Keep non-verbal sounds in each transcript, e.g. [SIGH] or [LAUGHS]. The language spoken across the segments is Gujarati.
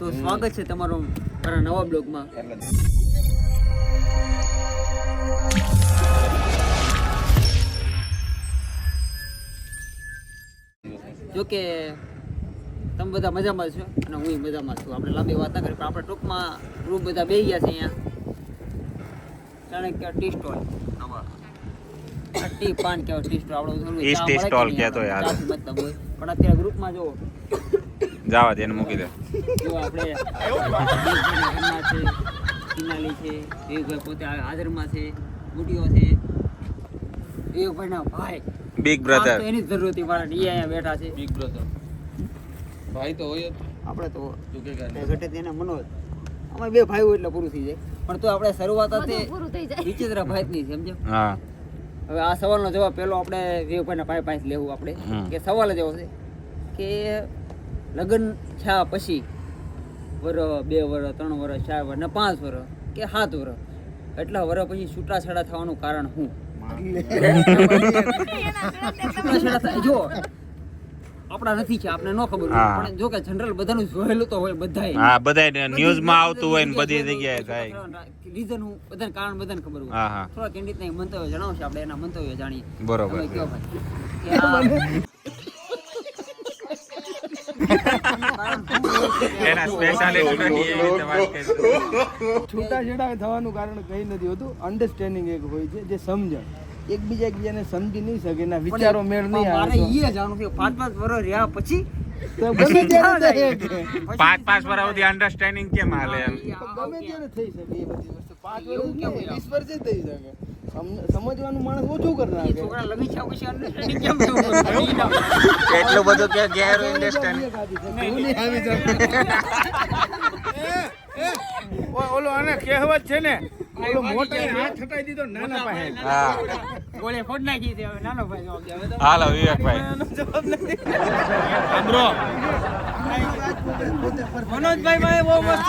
તો સ્વાગત છે તમારું મારા નવા બ્લોગમાં. જો કે તમે બધા મજામાં છો અને હું મજામાં છું. આપણે લાંબી વાત ના કરી પણ આપણે ટૂંકમાં ગ્રુપ બધા બે ગયા છે અહીંયા. ચાણક્ય ટી સ્ટોલ ટી પાન કેવો ટી સ્ટોલ આપણે થોડું ઈ ચા ટી સ્ટોલ કહેતો યાર. મતલબ હોય. પણ અત્યારે ગ્રુપમાં જો જવા દે એને મૂકી દે. જો આપણે દેશભરના છે વિવેકભાઈ પોતે હાજરમાં છે ગુટીઓ છે. વિવેકભાઈના ભાઈ. બિગ બ્રધર એની જરૂર હતી મારા ઈ અહીંયા બેઠા છે. બિગ બ્રધર ભાઈ તો હોય આપણે તો ઘટે તેના મનોજ. અમે બે ભાઈઓ એટલે પૂરું થઈ જાય. પણ તો આપણે શરૂઆત હતી પૂરું થઈ જાય. વિચિત્ર ભાઈની સમજો હા. હવે આ સવાલનો જવાબ પહેલો આપણે વિવેકભાઈના ભાઈ પાસે લેવું આપણે. કે સવાલ જ એવો છે કે લગ્ન થયા પછી વર બે વર ત્રણ વર ચાર વર ને પાંચ વર કે સાત વર. એટલા વર પછી છૂટાછેડા થવાનું કારણ હું જો આપણા નથી છે આપણે ન ખબર પણ જો કે જનરલ બધાનું જોયેલું તો હોય બધાય હા બધા ન્યૂઝમાં આવતું હોય ને બધી જગ્યાએ થાય. રીઝન હું બધાને કારણ બધાને ખબર હોય. થોડા હા. થોડા મંતવ્ય જણાવશે આપણે એના મંતવ્ય જાણીએ. બરોબર તમે છે. કયો ભાઈ કે આ- એના સ્પેશિયાલિટી નથી એવી રીતે વાત કરી છૂટાછેડા થવાનું કારણ કઈ નથી હોતું. અન્ડરસ્ટેન્ડિંગ એક હોય છે જે સમજણ. એકબીજા એકબીજાને સમજી નહીં શકે એના વિચારો મેળ નહીં મારે આવે ઈ જાણવું છે પાંચ પાંચ વર્ષ રહ્યા પછી. પાંચ પાંચ વર્ષ સુધી અન્ડરસ્ટેન્ડિંગ કેમ હાલે એમ? ગમે ત્યારે થઈ શકે એ બધી એવું થઈ શકે સમજવાનું માણસ ઓછું કરી નાખે છોકરા પછી કેમ. [LAUGHS] એટલું બધું કે ગેર ઓલો આને કહેવત છે ને ઓલો મોટા હાથ હટાઈ દીધો નાના પાસે હા ગોળે ફોડ નાખી છે હવે નાનો ભાઈ જવાબ દે. હાલો વિવેકભાઈ. મનોજભાઈ ભાઈ બહુ મસ્ત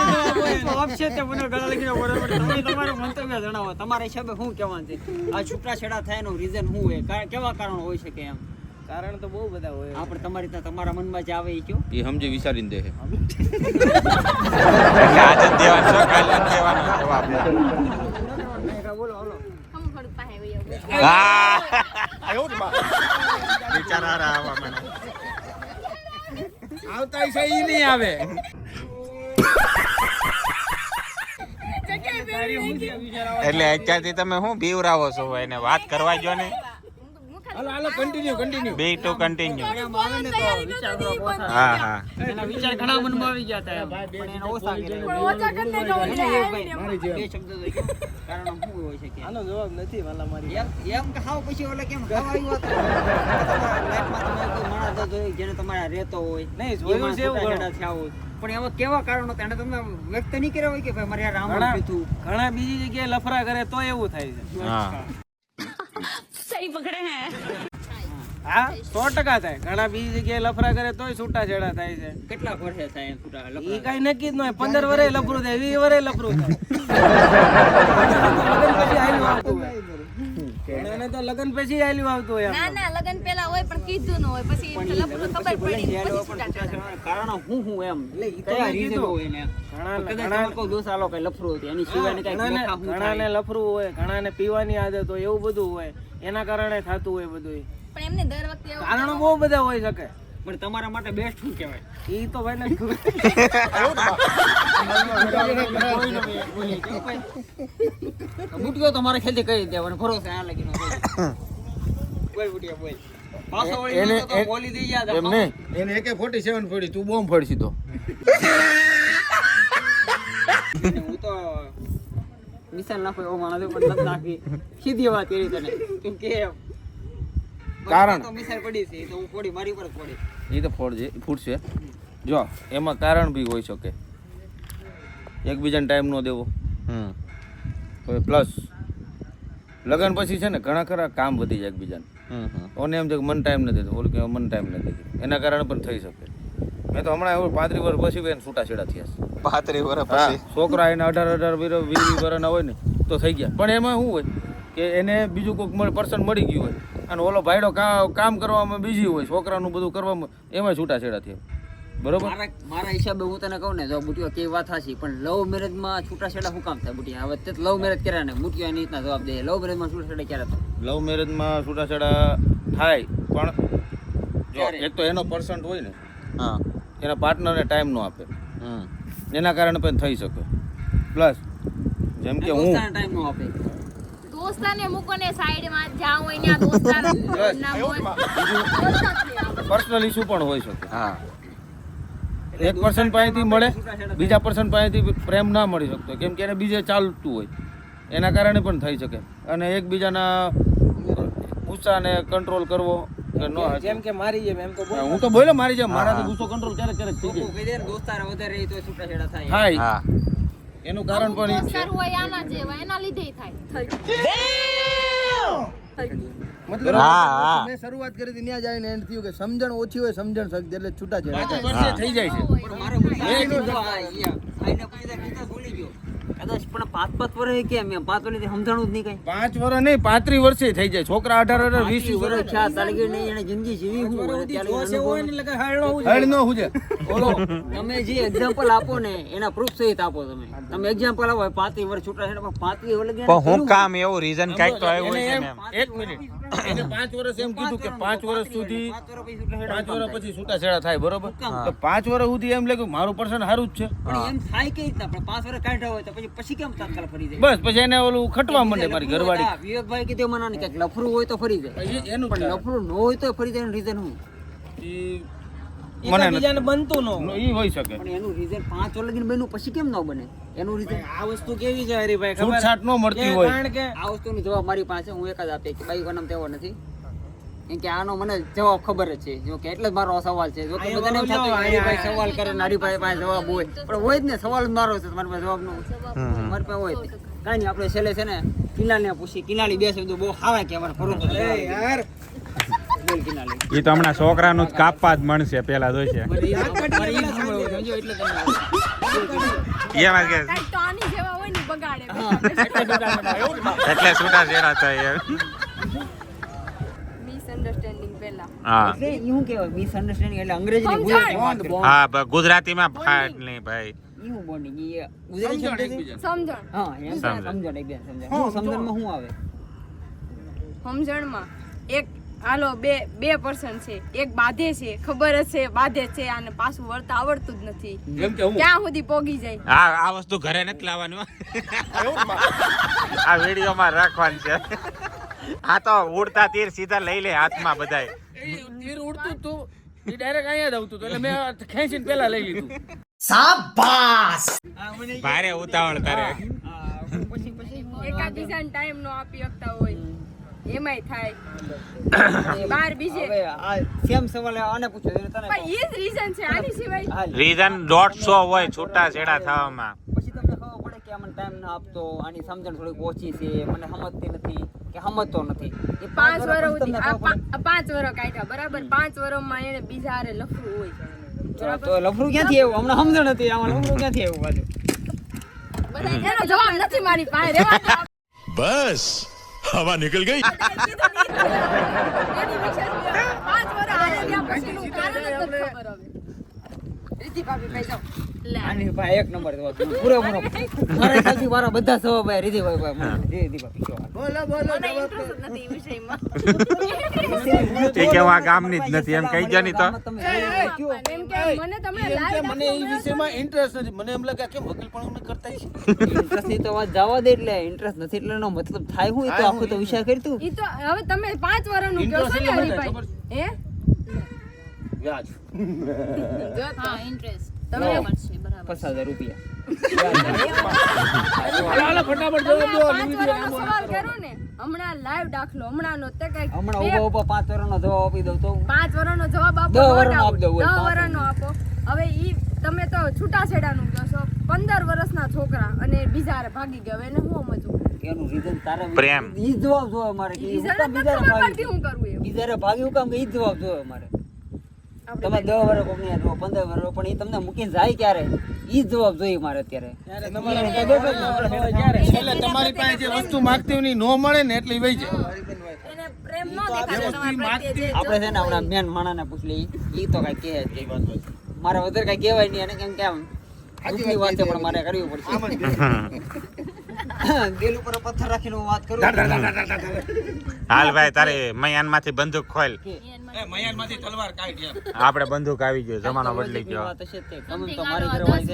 જવાબ હોય. છે તે મને ગળા લખીને બરોબર. તમે તમારું મંતવ્ય જણાવો. તમારા હિસાબે શું કહેવાનું છે? આ છૂટાછેડા થયાનું રીઝન શું હોય? કેવા કારણો હોઈ શકે એમ? કારણ તો બહુ બધા હોય. આપણે તમારી ત્યાં તમારા મનમાં જે આવે એ કયો? એ સમજી વિચારીને દે [LAUGHS] આજે જ દેવાનો કાલે દેવાનો જવાબ. બોલો બોલો. હા. [LAUGHS] બિચારા હારા મને. આવતા છે ઈ નહીં આવે. એટલે અત્યારથી તમે શું બીવરાવો છો એને વાત કરવા જો ને. હાલો હાલો continue continue B two continue એમ આવે ને તો વિચાર કરવા પોસા. હા હા. એના વિચાર ઘણા મનમાં આવી ગયા હતા પણ એના ઓછા પણ ઓછા કરી નાખો, એટલે બે શબ્દો કારણ શું હોય શકે આનો જવાબ નથી વાલા મારી એમ એમ કે હાવ પછી ઓલે કેમ ખાવા આવ્યો હતો? લાઈફમાં તમે કોઈ માણસ જોયો જેને તમારે રહેતો હોય. નહીં, જોયું છે એવું છૂટાછેડા થયા હોય. પણ એવા કેવા કારણો હતા? એને તમે વ્યક્ત નહીં કર્યા હોય કે ભાઈ મારે આ રામ ઘણા બીજી જગ્યાએ લફરા કરે તો એવું થાય છે. સહી પકડે હે. હા સો ટકા થાય. ઘણા બીજી જગ્યાએ લફરા કરે તોય છૂટાછેડા થાય છે. કેટલા વર્ષે થાય છૂટા ઈ કઈ નક્કી જ ન હોય. પંદર વરે લફરું થાય વીસ વરે લફરું થાય. લગન પછી હાલ્યું આવતું હોય. તો લગન પછી હાલ્યું આવતું હોય ના ના લગન પેલા હોય પણ કીધું ન હોય. પછી લગ્ન ખબર પડી પછી છૂટા છૂટાછેડાના હું હું એમ? કયા મેં હોય એને? ઘણા દોષ આલો કઈ લફરું હતું. એની સિવાય કંઈક ઘણાને. લફરું હોય ઘણાને પીવાની આદત હોય એવું બધું હોય. એના કારણે થતું હોય બધું પણ એમને દર વખતે કારણો બહુ બધા હોય શકે. પણ તમારા માટે બેસ્ટ શું કહેવાય? એ તો ભાઈ ને ખબર. બુટિયો તમારે ખેતી કરી દેવાનો ભરોસે આ લાગી નો બોલ બુટિયા બોલ એને એકે ફોર્ટી સેવન ફોડી તું બોમ્બ ફોડશી તો. [LAUGHS] તો મિસાલ નાખો એવો માણસ પણ નથી નાખી. સીધી વાત કરી તને. કેમ કે કારણ? તો મિસાલ પડી છે તો હું પડી મારી ઉપર જ એ તો ફોડજે ફૂટશે જો એમાં કારણ બી હોઈ શકે. એકબીજાને ટાઈમ ન દેવો. હમ. પ્લસ લગન પછી છે ને ઘણા ખરા કામ વધી જાય એકબીજાને. ઓને એમ છે કે મન ટાઈમ નથી દેતો ઓલું કે મન ટાઈમ નથી દેતો એના કારણે પણ થઈ શકે. મેં તો હમણાં એવું પાંત્રીસ વર્ષ પછી છૂટાછેડા થયા છે. પાંત્રીસ વર્ષ પછી. છોકરા એને અઢાર અઢાર વીસ વીસ વર્ષના હોય ને તો થઈ ગયા. પણ એમાં શું હોય કે એને બીજું કોઈક પર્સન મળી ગયું હોય. અને ઓલો ભાઈડો કા- કામ કરવામાં બીજી હોય છોકરાનું બધું કરવામાં એમાં છૂટાછેડા થયા. બરોબર? મારા મારા હિસાબે હું તને કહું ને જો બુટિયો કે વાત હાચી પણ લવ મેરેજમાં છૂટાછેડા શું કામ થાય બુટિયા? હવે તે લવ મેરેજ કર્યા ને બુટિયો એની રીતના જવાબ દે. લવ મેરેજમાં છૂટાછેડા ક્યારે થાય? લવ મેરેજમાં છૂટાછેડા થાય પણ જો એક તો એનો પર્સન્ટ હોય ને હા. એના પાર્ટનરને ટાઈમ ન આપે. હમ. એના કારણે પણ થઈ શકે. પ્લસ જેમ કે હું. ટાઈમ નો આપે. દોસ્તાને મૂકો સાઈડમાં જ્યાં હોય દોસ્તાર પર્સનલ ઇશ્યુ પણ હોઈ શકે. હા. એક પર્સન પાસેથી મળે બીજા પર્સન પાસેથી પ્રેમ ના મળી શકતો કેમ કે એને બીજે ચાલતું હોય. એના કારણે પણ થઈ શકે. અને એકબીજાના ગુસ્સાને કંટ્રોલ કરવો જેમ કે મારી જેમ એમ તો બોલ. હું તો બોલ્યો મારી જેમ. મારા તો ગુસ્સો કંટ્રોલ ક્યારેક ક્યારેક થઈ જાય. કહી દે ને દોસ્તાર વધારે રહી તો છૂટાછેડા થાય. થાય. હા. એનું કારણ પણ એ છે. હોય આના જેવા એના લીધે થાય. મતલબ હા, હા. મેં શરૂઆત કરી હતી ત્યાં જઈને થયું કે સમજણ ઓછી હોય સમજણ શક્તિ એટલે છૂટા છે થઈ જાય છે. મારો આઈને દે, ભૂલી ગયો. કદાચ પણ પાંચ પાંચ વર્ષ કેમ એમ? પાંચ વર્ષથી સમજાણું જ નહીં કઈ. પાંચ વર્ષ નહીં વર્ષે થઈ જાય. છોકરા અઢાર વર્ષ વીસ વર્ષ. થયા તાલગી નહીં એને જિંદગી જીવી હું અને ત્યારે અનુભવ. હળ ન હુજે. બોલો તમે જે એક્ઝામ્પલ આપો ને એના પ્રૂફ સહિત આપો તમે. તમે એક્ઝામ્પલ આપો પાંત્રીસ વર્ષ છૂટા છે પણ પાંત્રીસ વર્ષ પણ હું કામ એવું રીઝન કાંઈક તો આવ્યું એને હોય એમ છે એમ. એક મિનિટ. એને પાંચ વર્ષ એમ કીધું કે પાંચ વર્ષ સુધી પાંચ વર્ષ પછી છૂટાછેડા પાંચ કામ વર્ષ થાય. બરોબર? તો પાંચ વર્ષ સુધી એમ લાગ્યું મારું પર્સન સારું જ છે. પણ એમ થાય કઈ રીતના? પણ પાંચ વર્ષ કાઢ્યા હોય તો પછી પછી કેમ તાત્કાલ ફરી જાય? બસ પછી એને ઓલું ખટવા માંડે મારી ઘરવાળી. વિવેકભાઈ કીધું મને ને કંઈક લફરું હોય તો ફરી જાય. એનું પણ લફરું ન હોય તો ફરી જાય રીઝન હું મને બીજાને બનતું ઈ હોઈ શકે. પણ એનું રીઝન પાંચ વર્ષ લગીને બન્યું પછી કેમ ન બને? એનું રીઝન આ વસ્તુ કેવી છે હરીભાઈ? છૂટછાટ ન મળતી હોય. કારણ કે આ વસ્તુનો જવાબ મારી પાસે હું એક જ આપીશ કે ભાઈ કોનમ તેવો નથી. કે આનો મને જવાબ ખબર જ છે. જો કે એટલે જ મારો સવાલ છે. જો કે બધાને એમ થતું હરીભાઈ સવાલ કરે ને હરીભાઈ પાસે જવાબ હોય. પણ હોય જ ને સવાલ મારો છે તો મારી પાસે જવાબ ન મારી પાસે હોય કાંઈ નહીં આપણે છેલ્લે છે ને કિનાલીને પૂછી કિનાલી બે શબ્દો બહુ હાવે કે અમારે ફરવું પડે. યાર. એ તો હમણાં છોકરાનું જ કાપવા જ મળશે પેલા જોઈશે મારે ઈ મારે ઈ જ સાંભળવું છે, એટલે તમને એમાં કે કાંઈક તો આની જેવા હોય ને બગાડે. એટલે છૂટા જેરા થાય એમ. મિસઅન્ડરસ્ટેન્ડિંગ પહેલા હા એટલે ઈ શું કહેવાય મિસઅન્ડરસ્ટેન્ડિંગ એટલે અંગ્રેજીની સમજણ. ગુજરાતી વાત. હા બ- ગુજરાતીમાં ફાટ નહીં ભાઈ. ઈ હું bonding? ઈ ગુજરાતી શબ્દ છે? સમજણ. હા એમ સમજણ. સમજણ એકદમ સમજણ. હું સમજણમાં શું આવે? સમજણમાં એક હાલો બે બે પર્સન છે. એક બાધે છે ખબર જ છે બાધે છે અને પાછું વળતા આવડતું જ નથી. હું? ક્યાં સુધી પોગી જાય? આ આ વસ્તુ ઘરે નથી લાવવાનું હો. આ વિડીયોમાં રાખવાનું છે. આ તો ઉડતા તીર સીધા લઈ લે હાથમાં બધાય. તીર ઉડતું તું ઈ ડાયરેક્ટ અહીંયા જ આવતું એટલે મેં ખેંચીને પેલા લઈ લીધું. ભારે ઉતાવળ તારે. પછી પછી એકાબીજાને ટાઈમ નો આપી શકતા હોય. એમાંય થાય. [COUGHS] બાર બીજે. સેમ સવાલ આને પૂછો તને પણ એ જ રીઝન છે. આની સિવાય રીઝન દોઢસો હોય છૂટા છેડા થવામાં પછી તમને ખબર પડે કે અમને ટાઈમ ના આપતો આની સમજણ થોડીક ઓછી છે મને સમજતી નથી કે સમજતો નથી. એ પાંચ વર્ષ પાંચ વર્ષ કાઢ્યા બરાબર? પાંચ વર્ષમાં એને બીજા હારે લફરું હોય છે તો નથી મારી પાસે બસ હવા નીકળ ગઈ. પાંચ રીતિ આની ભાઈ એક નંબર મારા બધા સવા ભાઈ રીધિભાઈ ભાઈ મને રીધિભાઈ કયો બોલો બોલો મને interest જ નથી વિષયમાં. એ કે ગામની જ નથી. એમ કહી ગયા તો. તમે એમ કે મને તમે એમ મને એ વિષયમાં ઇન્ટરેસ્ટ નથી. મને એમ લાગે કે પણ વકીલપણું કરતા છે. ઇન્ટરેસ્ટની તો વાત જવા દે એટલે ઇન્ટરેસ્ટ નથી. એટલે નો મતલબ થાય હું? એ તો આખું તો વિચાર કરી તું. તો હવે તમે પાંચ વર્ષનું કહો છો ને Interest એટલે મને હરિભાઈ હે? વ્યાજ. જો ઇન્ટરેસ્ટ તમે પચાસ હજાર રૂપિયા. ફટાફટ જવાબ દો પાંચ વર્ષનો સવાલ કર્યો ને હમણાં લાઈવ દાખલો હમણાંનો તે કંઈક હમણાં બે- ઊભા ઊભા પાંચ વર્ષનો જવાબ આપી દઉં તો પાંચ વર્ષનો જવાબ આપો દસ વર્ષનો આપી દઉં, દસ પાંચ વર્ષનો આપો. હવે ઈ તમે તો છૂટાછેડાનું કહો છો. પંદર વર્ષના છોકરા અને બીજા ભાગી ગયા હવે એને હું સમજવું એનું રીઝન તારે પ્રેમ. ઈ જવાબ જોવે મારે કે ઈ હું રીઝન કામ જ નથી બીજારે ખબર પડતી ભાગી હું કરવું એમ બીજારે ભાગ્યું કામ કે ઈ જવાબ જોવે મારે તમે દસ વર્ષ કોક ને રહો, પંદર વર્ષ પણ એ તમને મૂકીને જાય ક્યારે? એ જવાબ જોઈએ મારે અત્યારે. એટલે તમારી પાસે જે વસ્તુ માંગતી હોય નો મળે ને એટલે વહી જાય. એને પ્રેમ ન દેખાડે તમારા પ્રત્યે જે આપણે છે ને આપણા મેન માણાને પૂછ એ ઈ તો કાંઈ કહે જ. મારે વધારે કઈ કહેવાય નહીં અને કેમ કેમ દુઃખની વાત છે પણ મારે કરવી પડશે. [LAUGHS] દિલ ઉપર પથ્થર રાખીને હું વાત કરું હાલ ભાઈ તારી મયાનમાંથી બંદૂક ખોલ. કે મયાનમાંથી તલવાર કાઢી એમ આપણે બંદૂક આવી ગયો જમાનો બદલી ગયો. દસ.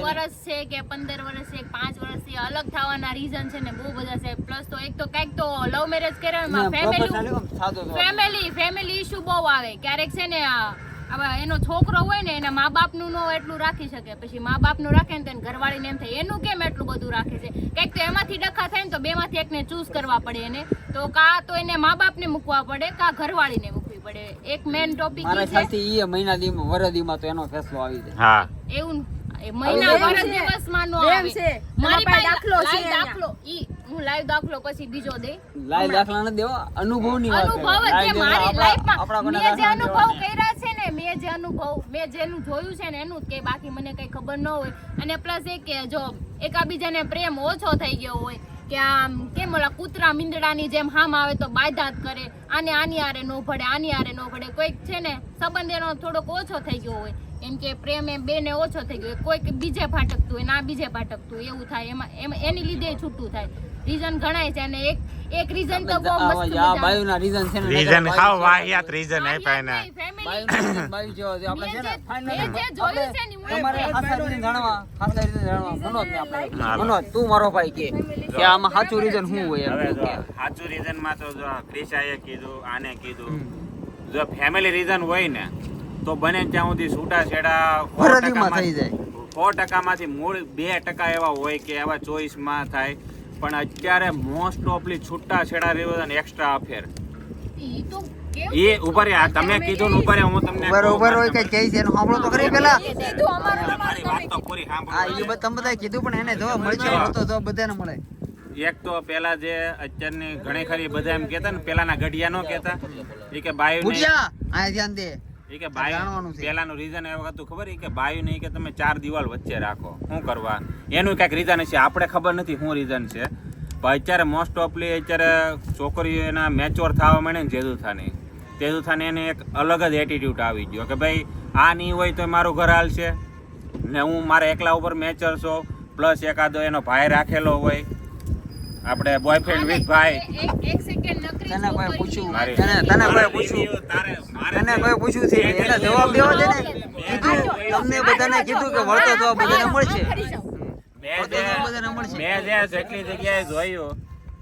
વર્ષ છે કે પંદર વર્ષ છે પાંચ વર્ષ છે અલગ થવાના રીઝન છે ને બહુ બધા છે. પ્લસ તો એક તો કંઈક તો love marriage professionally family family family issue બહુ આવે. ક્યારેક છે ને એનો છોકરો હોય ને એના મા બાપનું નો એટલું રાખી શકે. પછી મા બાપનું રાખે ને તેને ઘરવાળી ઘરવાળીને એમ થાય એનું કેમ એટલું બધું રાખે છે? કંઈક તો એમાંથી ડખા થાય ને તો બેમાંથી એકને ચૂઝ કરવા પડે એને. તો કા તો એને મા બાપને મૂકવા પડે કા ઘરવાળીને મૂકવી પડે. એક મેન ટોપિક મારા છે. ખ્યાલથી ઈ મહિના દીમાં તો એનો ફેસલો આવી જાય. હા. એવું મહિના છે. દિવસમાં નો આવે. મારી પાસે દાખલો છે દાખલો ઈ. હું લાઈવ દાખલો પછી બીજો દે લાઈવ દાખલા નથી દેવા અનુભવની વાત અનુભવ જ મારી લાઈફમાં મેં જે અનુભવ કર્યા છે ને મેં જે અનુભવ મેં જેનું જોયું છે ને એનું જ કે બાકી મને કઈ ખબર ન હોય. અને પ્લસ એ કે જો એકાબીજાને પ્રેમ ઓછો થઈ ગયો હોય કે આમ કેમ ઓલા કૂતરા મીંદડાની જેમ હામ આવે તો બાયદાત કરે. આને આની આરે નો ભડે આની આરે નો ભડે કોઈક છે ને સંબંધ એનો થોડોક ઓછો થઈ ગયો હોય. એમ કે પ્રેમ એમ બેને ઓછો થઈ ગયો કોઈક બીજે ફાટકતું હોય ના બીજે ફાટકતું એવું થાય. એમાં એમ એની લીધે છૂટું થાય. રીઝન ઘણાય છે અને એક એક રીઝન તો બહુ મસ્ત આ બાયુ ના રીઝન છે ને રીઝન હાવ વાહિયાત રીઝન. બાયુના reason બાયુ જેવા છે. આપણે છે ને ફાઇનલ જે- મેં જોયું છે ને હું તમારે ખાસા reason જાણવા ખાસા reason જાણવા મનોજને આપણે. મનોજ તું મારો ભાઈ કે કે આમાં સાચું રીઝન શું હોય એમ કે. સાચું રીઝનમાં તો જો ક્રિશાએ કીધું આને કીધું. જો ફેમિલી રીઝન હોય ને તો બને ત્યાં સુધી છૂટા છેડા વરદીમાં થઈ જાય. સો ટકામાંથી મૂળ બે ટકા એવા હોય કે એવા ચોઈસમાં થાય. પણ અત્યારે મોસ્ટ ઓફલી છૂટા છેડા રહ્યો ને એક્સ્ટ્રા અફેર તો એ ઉપર આ તમે કીધું ને ઉપર હું તમને બરોબર હોય કઈ કહી છે સાંભળો તો ખરી પેલા. કીધું મારી વાત તો પૂરી સાંભળો. ઈ બધા તમે બધા કીધું પણ એને જોવા મળશે જો. મળતો જવાબ બધાને મળે. એક તો પેલા જે અત્યારની ઘણી ખરી બધા એમ કેતા ને પેલાના ઘડિયા નો કેતા એ કે બાયુ ભૂડિયા આ ધ્યાન દે. એ કે છે. પેલાનું રીઝન એ હતું ખબર? એ કે ભાઈ નહીં કે તમે ચાર દિવાલ વચ્ચે રાખો. શું કરવા? એનું કાંઈક રીઝન છે આપણે ખબર નથી શું રીઝન છે. પણ અત્યારે મોસ્ટ ઓફલી અત્યારે છોકરીઓ એના મેચ્યોર થવા માંડે ને જેદુથાની. જેદુથાની એને એક અલગ જ એટીટ્યૂડ આવી ગયો કે ભાઈ આ નહીં હોય તો મારું ઘર હાલશે. ને હું મારા એકલા ઉપર મેચર છો પ્લસ એકાદો એનો ભાઈ રાખેલો હોય. આપણે બોયફ્રેન્ડ વિથ ભાઈ એક સેકન્ડ નકરી તને કોઈ પૂછ્યું? તને તને કોઈ પૂછ્યું? તારે મારે તને કોઈ પૂછ્યું છે? એને જવાબ દેવો છે ને? કીધું તમને બધાને કીધું કે વળતો જવાબ બધાને મળશે. મેં જે જે જેટલી જગ્યાએ જોયું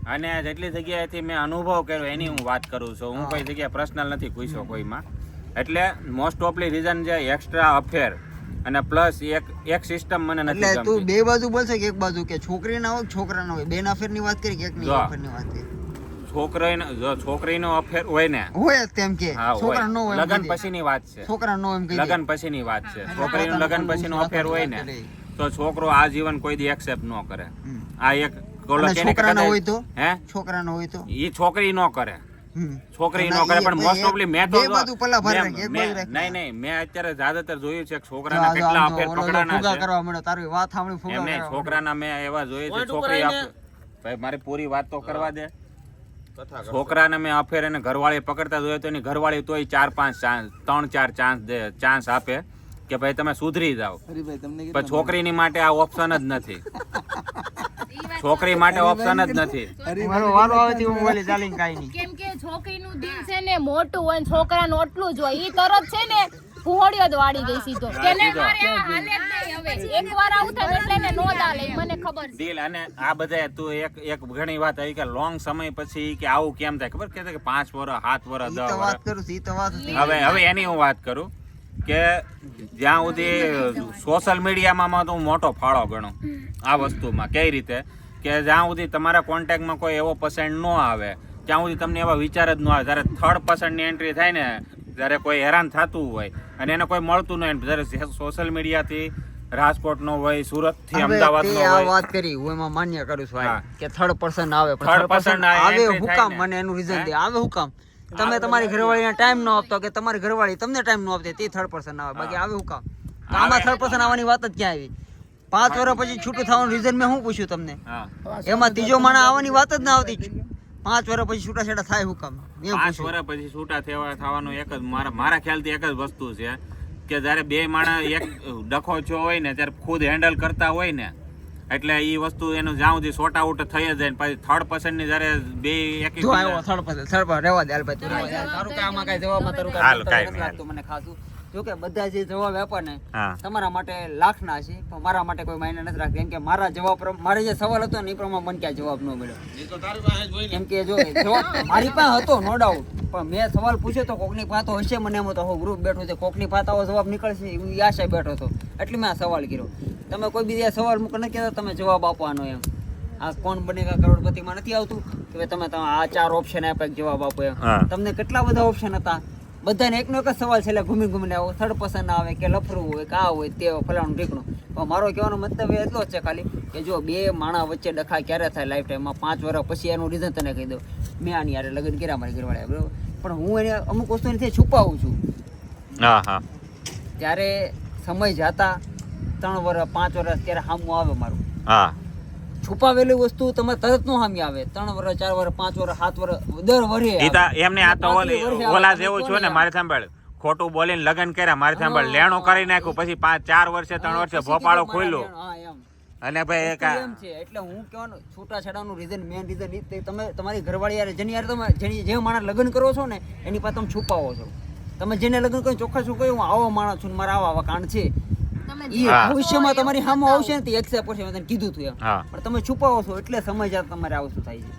અને જેટલી જગ્યાએથી મેં અનુભવ કર્યો એની હું વાત કરું છું. હું કોઈ જગ્યાએ પર્સનલ નથી પૂછ્યો કોઈમાં. એટલે મોસ્ટ ઓફલી રીઝન છે એક્સ્ટ્રા અફેર અને પ્લસ એક એક સિસ્ટમ મને નથી એટલે તું બે બાજુ બોલશે કે એક બાજુ કે છોકરી ના હોય છોકરા ના હોય? બે ના અફેરની વાત કરી કે એક ની અફેરની વાત કરી? છોકરીનો જો છોકરીનો અફેર હોય ને? હોય તેમ કે. છોકરા નો હોય લગન. પછીની વાત છે. છોકરા નો એમ કહી. લગન પછીની વાત છે. છોકરીનું લગન પછી પછીનો અફેર હોય ને તો છોકરો આ જીવન કોઈ દી એક્સેપ્ટ ન કરે. આ એક ને છોકરાનો હોય તો? હે? છોકરા નો હોય તો? ઈ છોકરી ન કરે. છોકરી ના, નો કરે પણ મોસ્ટ ઓફલી મેં તો મેં- મેં-. નહીં નહીં મેં અત્યારે જ્યાદાતર જોયું છે છોકરાના કેટલા અફેર પકડાના છે. કરવા મળ્યો તારી વાત સાંભળી ફુગા નહીં છોકરાના મેં એવા જોયું છે છોકરી ભાઈ મારી પૂરી વાત તો કરવા દે. છોકરાને મેં અફેર એને ઘરવાળી પકડતા જોયો તો એની ઘરવાળી તોય ચાર પાંચ ચાન્સ ત્રણ ચાર ચાન્સ દે ચાન્સ આપે. કે ભાઈ તમે સુધરી જાઓ. પણ છોકરીની માટે આ ઓપ્શન જ નથી. છોકરી માટે ઓપ્શન જ નથી. મારો વારો આવે હું બોલી ચાલીને કાંઈ નહીં. કેમ કે છોકરીનું દિલ છે ને મોટું હોય છોકરાનું એટલું જ હોય ઈ તરત છે ને ફુહોડિયો જ વાળી ગઈ સીધો. કે મારે હાલે જ નહીં હવે. એકવાર આવું થાય એટલે એને નો દાલે મને ખબર છે. દિલ અને આ બધા તું એક એક ઘણી વાત આવી કે લોંગ સમય પછી કે આવું કેમ થાય? ખબર કે કે પાંચ વર્ષ સાત વર્ષ દસ વર્ષ વાત કરું છું ઈ તો વાત હતી. હવે હવે એની હું વાત કરું. કે જ્યાં સુધી સોશિયલ મીડિયામાં તો હું મોટો ફાળો ગણું આ વસ્તુમાં. કઈ રીતે? કે જ્યાં સુધી તમારા કોન્ટેક્ટમાં કોઈ એવો પસંદ ન આવે ત્યાં સુધી તમને એવા વિચાર જ ન આવે. જ્યારે થર્ડ પર્સનની એન્ટ્રી થાય ને જ્યારે કોઈ હેરાન થતું હોય અને એને કોઈ મળતું નહીં જ્યારે સોશિયલ મીડિયાથી રાજકોટનો હોય સુરતથી થી અમદાવાદ નો હોય. વાત કરી હું એમાં માન્ય કરું છું કે થર્ડ પર્સન આવે થર્ડ આ આવે હુકામ ને. મને એનું રીઝન? દે. આવે હું કામ તમે તમારી ઘરવાળીને ટાઈમ ન આપતો કે તમારી ઘરવાળી તમને ટાઈમ ન આપતી તે થર્ડ પર્સન આવે. બાકી આવે હું કામ આમાં થર્ડ પર્સન આવવાની વાત જ ક્યાં આવી? પાંચ વર્ષ પછી છૂટું થવાનું રીઝન મેં શું પૂછ્યું તમને? એમાં ત્રીજો માણસ આવવાની વાત જ ના આવતી. પાંચ વર્ષ પછી છૂટાછેડા થાય હું કામ? પાંચ વર્ષ પછી છૂટા થવા થવાનું એક જ મારા મારા ખ્યાલથી એક જ વસ્તુ છે કે જ્યારે બે માણસ એક ડખો છો હોય ને ત્યારે ખુદ હેન્ડલ કરતા હોય ને એટલે એ વસ્તુ એનું જ્યાં સુધી સોર્ટ આઉટ થઈ જાય ને પછી થર્ડ પર્સનની જયારે બે એક જો આવ્યો થર્ડ પર્સન થર્ડ પર રહેવા દે હાલ ભાઈ તું તારું કામ આમાં કાંઈ જવાબમાં તારું હાલ, કાંઈ કાંઈ નથી નહીં. લાગતું મને ખાસું. જો કે બધા જે જવાબ આપે ને તમારા માટે લાખના છે પણ મારા માટે કોઈ માયને નથી રાખતી. કેમ કે મારા જવાબ મારે જે સવાલ હતો ને એ પ્રમાણે મને ક્યાંય જવાબ ન મળ્યો. કેમ કે જો જવાબ મારી પાસે હતો નો ડાઉટ પણ મેં સવાલ પૂછ્યો તો કોકની પાતો હશે મને એમ હતો હું ગ્રુપ બેઠું છે કોકની પાતાઓ જવાબ નીકળશે હું એ આશાએ બેઠો હતો. એટલે મેં આ સવાલ કર્યો. તમે કોઈ બીજા સવાલ મૂક નથી કહેતા તમે જવાબ આપવાનો એમ. આ કોણ બનેગા કરોડપતિમાં નથી આવતું? કે તમે તમે આ ચાર ઓપ્શન આપ્યા જવાબ આપો એમ. તમને કેટલા બધા ઓપ્શન હતા? બધાને એકનો એક જ સવાલ છે એટલે ઘૂમી ઘૂમીને આવો. થર્ડ પસંદ આવે કે લફરું હોય કે આ હોય તે ફલાણું ઢીકણું. મારો કહેવાનો મતલબ એ એટલો જ છે ખાલી કે જો બે માણા વચ્ચે ડખા ક્યારે થાય લાઈફ ટાઈમમાં પાંચ વર્ષ પછી એનું રીઝન તને કહી દઉં. મેં આની યારે લગ્ન કર્યા મારી ઘરવાળા બરોબર? પણ હું એને અમુક વસ્તુ એનાથી છુપાવું છું. હા હા. ત્યારે સમય જાતા ત્રણ વર્ષ પાંચ વર્ષ ત્યારે સામું આવે મારું. હા. છુપાવેલી વસ્તુ તમે તરત નો સામે આવે. ત્રણ વર્ષ ચાર વર્ષ પાંચ વર્ષ સાત વર્ષ દર વર્ષે. એમને આ તો ઓલી જેવું છું ને મારે સાંભળ. ખોટું બોલીને લગ્ન કર્યા મારે સાંભળ. લેણું કરી નાખ્યું પછી પાંચ ચાર વર્ષે ત્રણ વર્ષે ભોપાળો ખોલ્યો. અને ભાઈ એક એમ છે એટલે હું કહેવાનું છૂટાછેડાનું રીઝન મેન રીઝન એ તમે તમારી ઘરવાળી યાર જેની યાર તમે જેની જે માણસ લગ્ન કરો છો ને એની પાસે તમે છુપાવો છો. તમે જેને લગ્ન કરો ચોખ્ખા શું કહ્યું? હું આવો માણસ છું મારા આવા આવા કાંડ છે. હા. ભવિષ્યમાં તમારી સામે આવશે ને તે એક્સેપ્ટ કરશે મેં તને કીધું હતું એમ. પણ તમે છુપાવો છો એટલે સમય તમારે આ વસ્તુ થાય છે?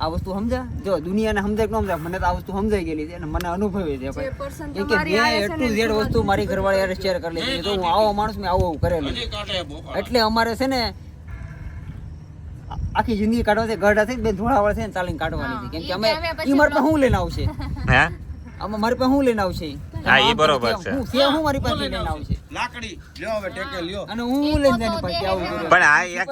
આ વસ્તુ સમજા? જો દુનિયાને સમજાય કે ન સમજાય મને તો આ વસ્તુ સમજાઈ ગયેલી છે અને મને અનુભવી છે ભાઈ. કે મેં એ ને ઝેડ વસ્તુ મારી ઘરવાળી યાર શેર કરી લીધી તો હું આવો માણસ મેં આવું કરેલું. એટલે અમારે છે ને આખી જિંદગી કાઢવા છે ગઢ થઈ બે ધોળાવાળ છે ને ચાલીને કાઢવાની છે. કેમ કે અમે એ મારે પાસે હું લઈને આવશે? હે? આમાં મારી પાસે હું લઈને આવશે? હા, એ બરોબર છે. હું છે હું મારી પાસે લઈને આવશે લાકડી લ્યો હવે ટેકે લ્યો. અને હું હું લઈને જઈને પછી આવું. પણ આ એક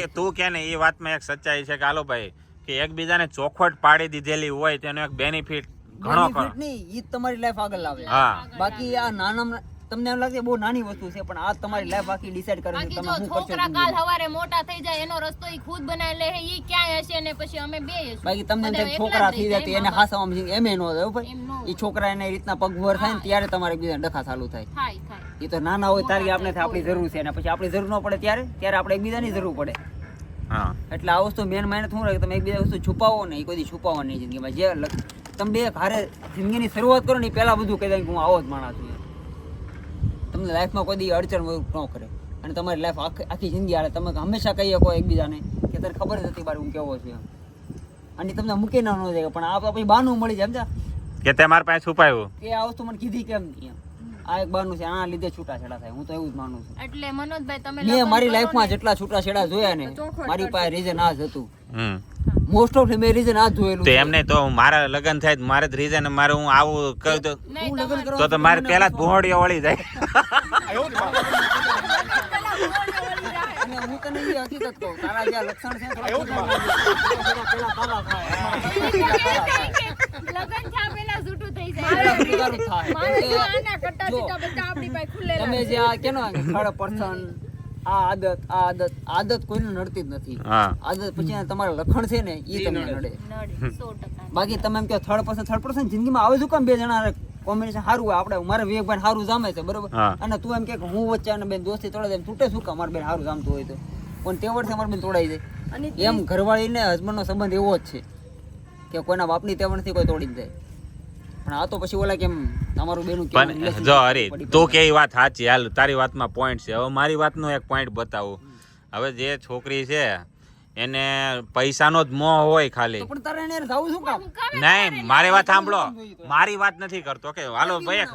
એક તું કે ને એ વાતમાં એક સચ્ચાઈ છે કે હાલો ભાઈ કે એકબીજાને ચોખવટ પાડી દીધેલી હોય તેનો એક બેનિફિટ ઘણો ખરો. નહીં, ઈ તમારી લાઈફ આગળ લાવે. હા. બાકી આ નાના તમને એમ લાગે બહુ નાની વસ્તુ છે પણ આ તમારી લાઈફ આખી ડિસાઈડ કરે છે તમે શું કરશો છોકરા કાલ. હવારે મોટા થઈ જાય એનો રસ્તો ઈ ખુદ બનાવી લે ઈ ક્યાંય હશે ને પછી અમે બે હશું. બાકી તમને એમ છોકરા થઈ જાય તો એને હાસવામાં એમ એનો ન થાય હો એમ ભાઈ ઈ છોકરા એને રીતના પગભર થાય ને ત્યારે તમારે બીજા ડખા ચાલુ થાય. થાય થાય. એ તો નાના હોય ત્યારે આપણે આપણી જરૂર છે અને પછી આપણી જરૂર ન પડે ત્યારે ત્યારે આપણે એકબીજાની જરૂર પડે. હા. એટલે આ વસ્તુ મેન માઇન્ડ શું રહે તમે એકબીજા વસ્તુ છુપાવો ને એ કોઈ દી છુપાવવાની નહીં જિંદગીમાં. જે તમે બે હારે જિંદગીની શરૂઆત કરો ને એ પહેલા બધું કહી દે કે હું આવો જ માણસ છું. તમને લાઈફમાં કોઈ દી અડચણ ન કરે. અને તમારી લાઈફ આખી આખી જિંદગી હાલે. તમે હંમેશા કહી શકો એકબીજાને કે તને ખબર જ હતી બાર હું કેવો છું અને તમને મૂકી ના ન જાય પણ આ પછી બાનું મળી જાય સમજા કે તે મારા પાસે છુપાયું. કે આ વસ્તુ મને કીધી કેમ નહીં એમ. આ એક બાનું છે. આના લીધે છૂટાછેડા થાય. હું તો એવું જ માનું છું. એટલે મનોજભાઈ તમે મેં મારી લાઈફમાં જેટલા છૂટા છેડા જોયા ને મારી પાસે રીઝન આ જ હતું. હમ. મોસ્ટ ઓફ મેં રીઝન આ જોયેલું તો. એમને તો મારા લગ્ન થાય મારે જ રીઝન મારે હું આવું કહું તો તો તો મારે પહેલા જ ભોંડીઓ વળી જાય. હું તને એ હકીકત કહું. તારા જે લક્ષણ છે થોડા થોડા પેલા કાલા થાય. લગ્ન થયા પહેલા જૂઠું થઈ જાય. મારે કેમ જો કે આના કટ્ટા જો, બધા આપણી પાસે ખુલ્લેલા તમે જે આ કેનો ખડ પર્સન આ આદત આ આદત આદત કોઈને નડતી જ નથી. આદત પછી તમારે લખણ છે ને એ તમને નડે. બાકી તમે એમ કે થર્ડ પર્સન થર્ડ પર્સન જિંદગીમાં આવે શું કામ બે જણા કોમ્બિનેશન સારું હોય? આપણે મારે વિવેકભાઈ સારું જામે છે બરોબર? અને તું એમ કે હું વચ્ચે અને બેન દોસ્તી તોડે એમ તૂટે શું કામ? મારે બેન સારું જામતું હોય તો. પણ તે વર્ષે અમારે બેન તોડાઈ જાય ઘરવાળી એમ ઘરવાળીને હસબન્ડનો સંબંધ એવો જ છે કે કોઈના બાપની તેવણથી કોઈ તોડી જ જાય પણ આ તો પછી ઓલા કેમ તમારું બેનું પણ જો અરે તો કે વાત સાચી? હાલ તારી વાતમાં પોઈન્ટ છે. હવે મારી વાતનો એક પોઈન્ટ બતાવું. હવે જે છોકરી છે એને પૈસાનો જ મોહ હોય ખાલી. પણ તારે એને જાવું શું કામ? નહીં મારી વાત સાંભળો. મારી વાત નથી કરતો કે હાલો ભાઈ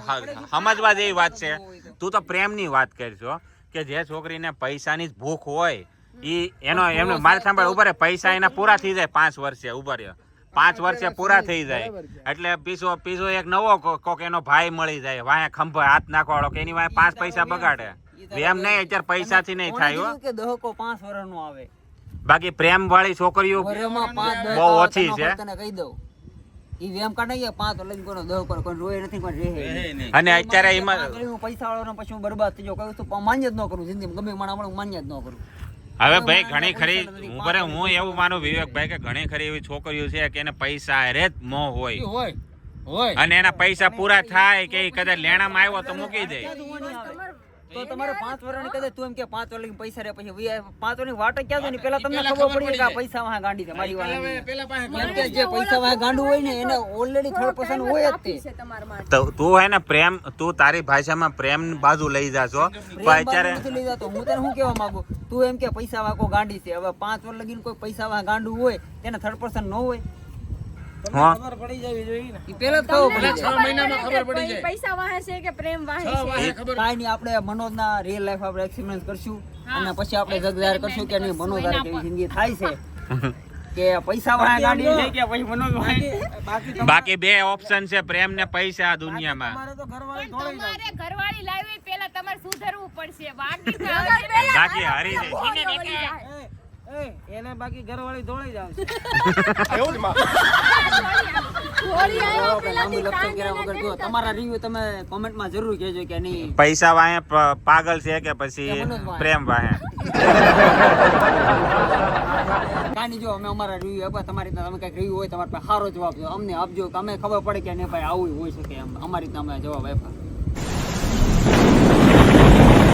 સમજવા જેવી વાત છે. તું. તો પ્રેમની વાત કરશો કે જે છોકરીને પૈસાની જ ભૂખ હોય ઈ એનો એમનો મારે સાંભળ ઊભા રે પૈસા એના પૂરા થઈ જાય પાંચ વર્ષે ઊભા રહ્યો પાંચ વર્ષે પૂરા થઈ જાય. એટલે પીસો પીસો એક નવો કો- કોક એનો ભાઈ મળી જાય. વાય ખંભા હાથ નાખવાળો કે એની વાય પાંચ પૈસા બગાડે. એમ નહીં અત્યારે પૈસાથી નહીં કોણે થાય કે દહકો પાંચ વર્ષનો આવે? બાકી પ્રેમ વાળી છોકરીઓ પાંચ બહુ ઓછી તને છે. તને કહી દઉં. ઈ વેમ કાઢે પાંચ વર્ષ દહ કરે કોઈ રોય નથી કોઈ રહે નહીં. અને અત્યારે એમાં વર્ષ પૈસા વાળો પછી બરબાદ થઈ છું પણ માન્ય જ ન કરું જિંદગી ગમે માણા મળે માન્ય જ ન કરું. હવે ભાઈ ઘણી ખરી હું ભરે હું એવું માનું વિવેકભાઈ કે ઘણી ખરી એવી છોકરીઓ છે કે એને પૈસા હારે જ મોહ હોય. હોય હોય. અને એના પૈસા પૂરા થાય કે કદાચ લેણામાં આવ્યો તો મૂકી દે. તો તમારે પાંચ વર્ષની કદાચ તું એમ કે પાંચ વર્ષ લગીને પૈસા રે પછી પાંચ વર્ષની વાટ જ ક્યાં જાય પેલા તમને ખબર પડી કે આ પૈસા વાહ ગાંડી છે મારી કે જે પૈસા વાહ ગાંડું હોય ને એને ઓલરેડી થર્ડ પર્સન હોય જ તે. તો હે ને પ્રેમ તું તારી ભાષામાં પ્રેમ બાજુ લઈ જાશો. પણ અત્યારે લઈ જતો. હું તને શું કહેવા માંગુ? તું એમ કે પૈસા વાહ કોઈ ગાંડી છે. હવે પાંચ વર્ષ લગીને કોઈ પૈસા વાહ ગાંડું હોય તેને થર્ડ પર્સન ન હોય. હા. ખબર પડી જવી જોઈએ ને. એ પહેલા જ ખબર પડી છ જાય મહિનામાં ખબર પડી જાય. પૈસા વાહે છે કે પ્રેમ વાહે છે વાહે નહીં આપણે મનોજના રિયલ લાઈફ આપણે એક્સપિરિયન્સ કરશું. અને પછી આપણે જગ કરશું કે નહીં મનોજ કેવી જિંદગી થાય છે. [LAUGHS] કે પૈસા વાહ ગાંડી છે કે પછી મનોજ વાહે? બાકી બે ઓપ્શન છે પ્રેમ ને પૈસા દુનિયામાં. તમારે તો ઘરવાળી પણ તમારે ઘરવાળી લાવી પેલા તમારે સુધરવું પડશે? બાકી બાકી હારી જાય વળી એને બાકી ઘરવાળી ધોળી જ આવશે [LAUGHS] વગર જો તમારા રિવ્યુ તમે કોમેન્ટમાં જરૂર કહેજો કે નહીં. પૈસા વાહે પાગલ છે કે પછી. પ્રેમ વાહે. [LAUGHS] કાંઈ નહીં જો અમે અમારા રિવ્યુ આપ્યા તમારી રીતના તમે કંઈક રિવ્યુ હોય તમારે પાસે સારો જવાબ દો અમને આપજો કે અમે ખબર પડે કે નહીં ભાઈ આવું હોય શકે એમ. અમારી રીતના અમે જવાબ આપ્યા.